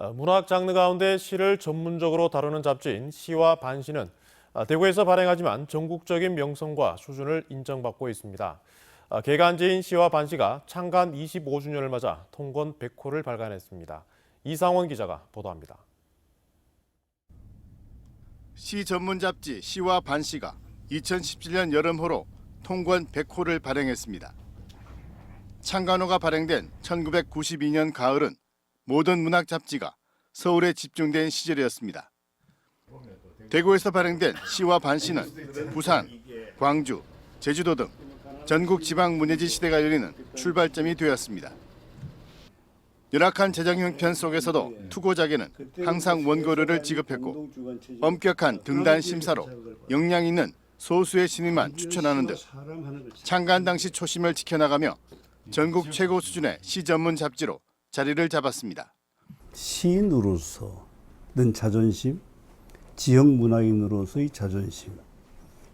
어, 문학 장르 가운데 시를 전문적으로 다루는 잡지인 시와 반시는 아, 대구에서 발행하지만 전국적인 명성과 수준을 인정받고 있습니다. 아, 개간지인 시와 반시가 창간 25주년을 맞아 통권 100호를 발간했습니다. 이상원 기자가 보도합니다. 시 전문 잡지 시와 반시가 2017년 여름호로 통권 100호를 발행했습니다. 창간호가 발행된 1992년 가을은 모든 문학 잡지가 서울에 집중된 시절이었습니다. 대구에서 발행된 시와 반시는 부산, 광주, 제주도 등 전국 지방 문예지 시대가 열리는 출발점이 되었습니다. 열악한 재정 형편 속에서도 투고작에는 항상 원고료를 지급했고 엄격한 등단 심사로 역량 있는 소수의 신인만 추천하는 등 창간 당시 초심을 지켜나가며 전국 최고 수준의 시 전문 잡지로 자리를 잡았습니다. 시인으로서는 자존심, 지역 문화인으로서의 자존심,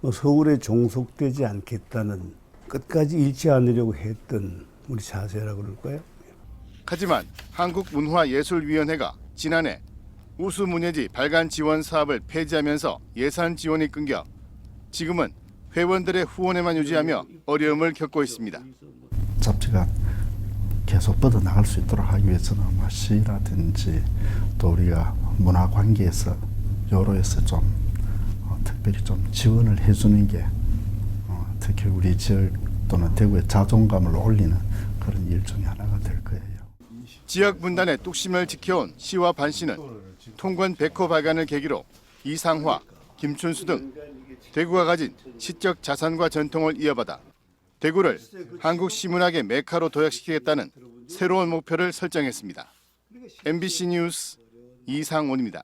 뭐 서울에 종속되지 않겠다는 끝까지 잃지 않으려고 했던 우리 자세라고 그럴까요? 하지만 한국문화예술위원회가 지난해 우수 문예지 발간 지원 사업을 폐지하면서 예산 지원이 끊겨 지금은 회원들의 후원에만 유지하며 어려움을 겪고 있습니다. 잡지가 계속 뻗어 나갈 수 있도록 하기 위해서는 뭐 시라든지 또 우리가 문화 관계에서 여로에서 좀 어, 특별히 좀 지원을 해주는 게 어, 특히 우리 지역 또는 대구의 자존감을 올리는 그런 일 중에 하나가 될 거예요. 지역 분단의 뚝심을 지켜온 시와 반시는 통권 백호 발간을 계기로 이상화, 김춘수 등 대구가 가진 시적 자산과 전통을 이어받아 대구를 한국 시문학의 메카로 도약시키겠다는 새로운 목표를 설정했습니다. MBC 뉴스 이상원입니다.